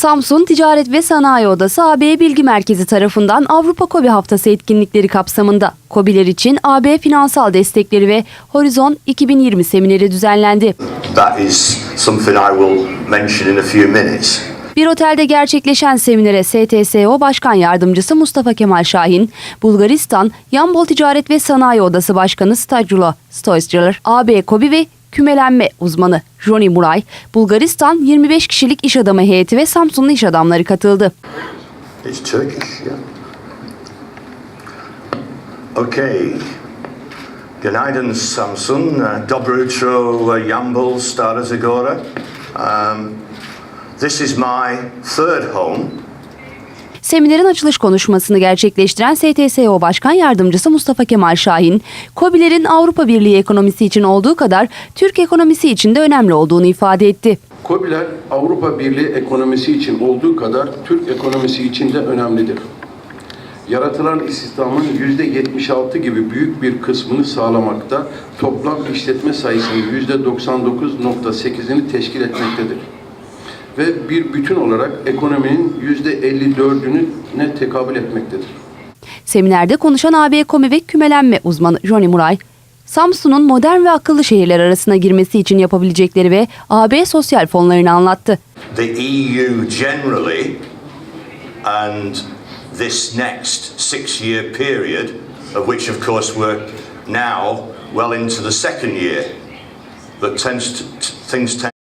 Samsun Ticaret ve Sanayi Odası AB Bilgi Merkezi tarafından Avrupa KOBİ Haftası etkinlikleri kapsamında KOBİ'ler için AB finansal destekleri ve Horizon 2020 semineri düzenlendi. That is something I will mention in a few minutes. Bir otelde gerçekleşen seminere STSO Başkan Yardımcısı Mustafa Kemal Şahin, Bulgaristan Yambol Ticaret ve Sanayi Odası Başkanı Stajula Stoyscalar, AB KOBİ ve kümelenme uzmanı Johnny Muray, Bulgaristan 25 kişilik iş adamı heyeti ve Samsunlu iş adamları katıldı. It's Turkish, yeah. Okay. Günaydın Samsun. Uh, Dobro jutro uh, Jambol, Stara Zagora. Um, this is my third home. Seminerin açılış konuşmasını gerçekleştiren STSO Başkan Yardımcısı Mustafa Kemal Şahin, KOBİ'lerin Avrupa Birliği ekonomisi için olduğu kadar Türk ekonomisi için de önemli olduğunu ifade etti. KOBİ'ler Avrupa Birliği ekonomisi için olduğu kadar Türk ekonomisi için de önemlidir. Yaratılan istihdamın yüzde 76 gibi büyük bir kısmını sağlamakta, toplam işletme sayısının yüzde 99.8'ini teşkil etmektedir. Ve bir bütün olarak ekonominin yüzde 54'üne tekabül etmektedir. Seminerde konuşan AB Komi ve kümelenme uzmanı Johnny Muray, Samsun'un modern ve akıllı şehirler arasına girmesi için yapabilecekleri ve AB sosyal fonlarını anlattı. The EU generally and this next six year period, of which of course we're now well into the second year, that tends to, things tend